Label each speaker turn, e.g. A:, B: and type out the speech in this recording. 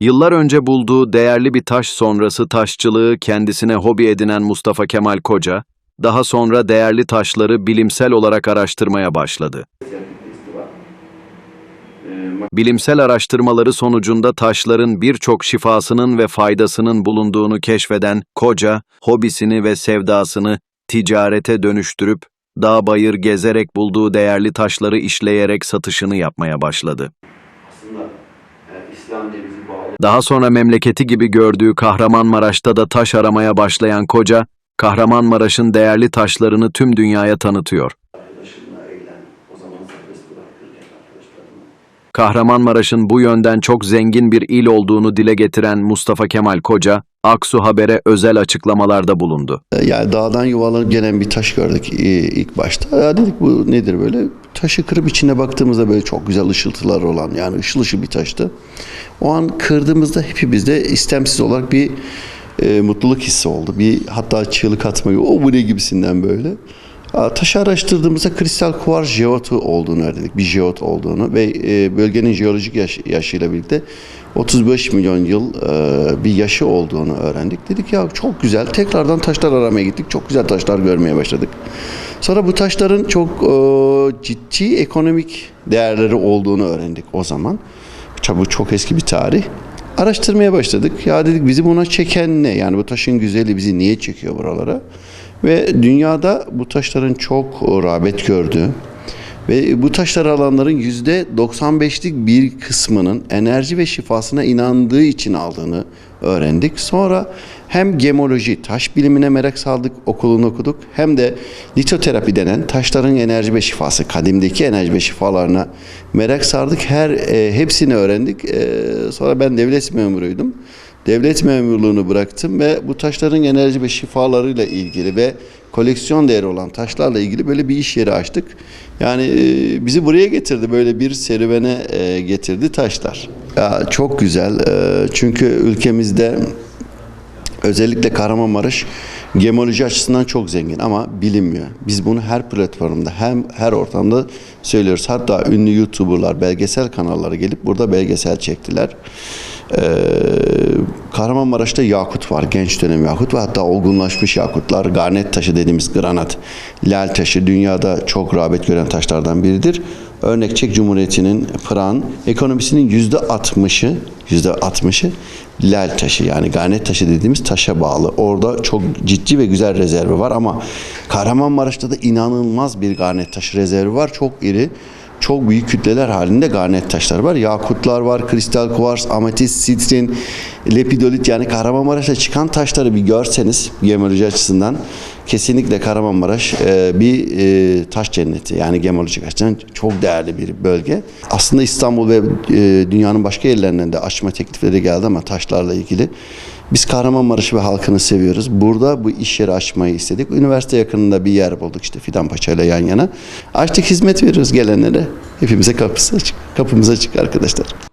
A: Yıllar önce bulduğu değerli bir taş sonrası taşçılığı kendisine hobi edinen Mustafa Kemal Koca, daha sonra değerli taşları bilimsel olarak araştırmaya başladı. Bilimsel araştırmaları sonucunda taşların birçok şifasının ve faydasının bulunduğunu keşfeden Koca, hobisini ve sevdasını ticarete dönüştürüp dağ bayır gezerek bulduğu değerli taşları işleyerek satışını yapmaya başladı.
B: aslında e, İslam diye bizi bağlayan
A: Daha sonra memleketi gibi gördüğü Kahramanmaraş'ta da taş aramaya başlayan Koca, Kahramanmaraş'ın değerli taşlarını tüm dünyaya tanıtıyor. Kahramanmaraş'ın bu yönden çok zengin bir il olduğunu dile getiren Mustafa Kemal Koca, Aksu Haber'e özel açıklamalarda bulundu.
C: Yani dağdan yuvarlanıp gelen bir taş gördük ilk başta. Ya dedik bu nedir böyle? Taşı kırıp içine baktığımızda böyle çok güzel ışıltılar olan yani ışıl ışıl bir taştı. O an kırdığımızda hepimizde istemsiz olarak bir e, mutluluk hissi oldu. Bir hatta çığlık atmayı o bu ne gibisinden böyle. Taşı araştırdığımızda kristal kuvar jeotu olduğunu öğrendik. Bir jeot olduğunu ve e, bölgenin jeolojik yaş- yaşıyla birlikte 35 milyon yıl e, bir yaşı olduğunu öğrendik. Dedik ya çok güzel. Tekrardan taşlar aramaya gittik. Çok güzel taşlar görmeye başladık. Sonra bu taşların çok e, ciddi ekonomik değerleri olduğunu öğrendik o zaman. Bu çok eski bir tarih. Araştırmaya başladık. Ya dedik bizi buna çeken ne? Yani bu taşın güzeli bizi niye çekiyor buralara? Ve dünyada bu taşların çok rağbet gördüğü ve bu taşlar alanların yüzde 95'lik bir kısmının enerji ve şifasına inandığı için aldığını öğrendik. Sonra hem gemoloji, taş bilimine merak saldık, okulunu okuduk. Hem de litoterapi denen taşların enerji ve şifası, kadimdeki enerji ve şifalarına merak sardık. Her e, hepsini öğrendik. E, sonra ben devlet memuruydum. Devlet memurluğunu bıraktım ve bu taşların enerji ve şifalarıyla ilgili ve koleksiyon değeri olan taşlarla ilgili böyle bir iş yeri açtık. Yani e, bizi buraya getirdi böyle bir serüvene e, getirdi taşlar. Ya, çok güzel e, çünkü ülkemizde özellikle Kahramanmaraş gemoloji açısından çok zengin ama bilinmiyor. Biz bunu her platformda hem her ortamda söylüyoruz. Hatta ünlü YouTuber'lar, belgesel kanalları gelip burada belgesel çektiler. Ee, Kahramanmaraş'ta yakut var. Genç dönem yakut ve hatta olgunlaşmış yakutlar. Garnet taşı dediğimiz granat, lal taşı dünyada çok rağbet gören taşlardan biridir. Örnek Çek Cumhuriyeti'nin Pırak'ın ekonomisinin yüzde 60'ı yüzde 60'ı lal taşı yani garnet taşı dediğimiz taşa bağlı. Orada çok ciddi ve güzel rezervi var ama Kahramanmaraş'ta da inanılmaz bir garnet taşı rezervi var. Çok iri çok büyük kütleler halinde garnet taşlar var. Yakutlar var, kristal kuvars, ametist, sitrin, lepidolit yani Kahramanmaraş'ta çıkan taşları bir görseniz gemoloji açısından kesinlikle Kahramanmaraş e, bir e, taş cenneti. Yani gemolojik açıdan çok değerli bir bölge. Aslında İstanbul ve e, dünyanın başka yerlerinden de açma teklifleri geldi ama taşlarla ilgili. Biz Kahramanmaraş'ı ve halkını seviyoruz. Burada bu iş yeri açmayı istedik. Üniversite yakınında bir yer bulduk işte Fidanpaşa ile yan yana. Açtık hizmet veriyoruz gelenlere. Hepimize kapısı açık. Kapımız açık arkadaşlar.